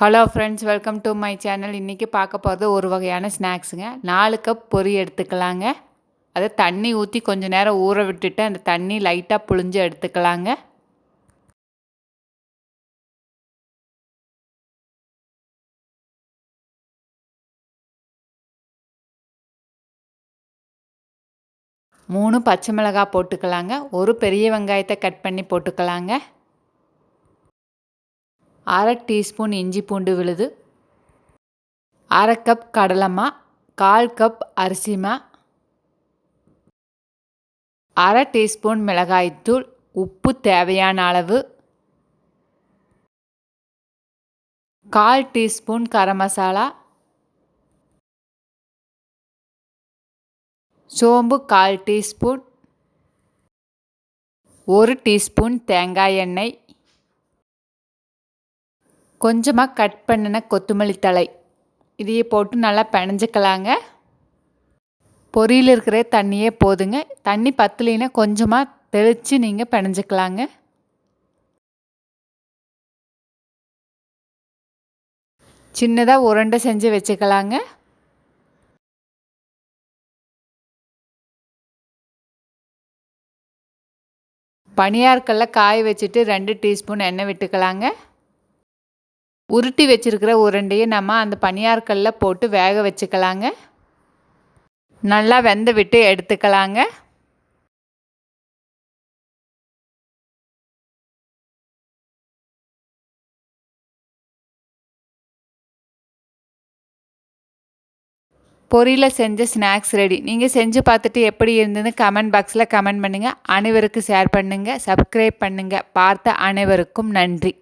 Hello friends welcome to my channel இன்றைக்கி பார்க்க போகிறது ஒரு வகையான ஸ்நாக்ஸுங்க நாலு கப் பொரி எடுத்துக்கலாங்க. அதை தண்ணி ஊற்றி கொஞ்சம் நேரம் ஊற விட்டுட்டு அந்த தண்ணி லைட்டாக புழிஞ்சு எடுத்துக்கலாங்க. மூணு பச்சை மிளகாய் போட்டுக்கலாங்க. ஒரு பெரிய வெங்காயத்தை கட் பண்ணி போட்டுக்கலாங்க. அரை டீஸ்பூன் இஞ்சி பூண்டு விழுது அரை கப் கடலைமா கால் கப் அரிசிமா அரை டீஸ்பூன் மிளகாய்த்தூள் உப்பு தேவையான அளவு கால் டீஸ்பூன் கரம் மசாலா சோம்பு கால் டீஸ்பூன் ஒரு டீஸ்பூன் தேங்காய் எண்ணெய் கொஞ்சமாக கட் பண்ணின கொத்தமல்லி தழை. இதையே போட்டு நல்லா பிணைஞ்சிக்கலாங்க பொரியில் இருக்கிற தண்ணியே போதுங்க. தண்ணி பத்தலைன்னா கொஞ்சமாக தெளித்து நீங்கள் பிணைஞ்சிக்கலாங்க சின்னதாக உருண்டை செஞ்சு வச்சுக்கலாங்க. பனியாற்கல்ல காய வச்சுட்டு ரெண்டு டீஸ்பூன் எண்ணெய் விட்டுக்கலாங்க. உருட்டி வச்சுருக்கிற உருண்டையை நம்ம அந்த பனியார்கல்ல போட்டு வேக வச்சுக்கலாங்க. நல்லா வெந்த விட்டு எடுத்துக்கலாங்க. பொரியில் செஞ்ச ஸ்நாக்ஸ் ரெடி. நீங்கள் செஞ்சு பார்த்துட்டு எப்படி இருந்ததுன்னு கமெண்ட் பாக்ஸில் கமெண்ட் பண்ணுங்கள் அனைவருக்கும் ஷேர் பண்ணுங்கள் சப்ஸ்கிரைப் பண்ணுங்கள் பார்த்த அனைவருக்கும் நன்றி.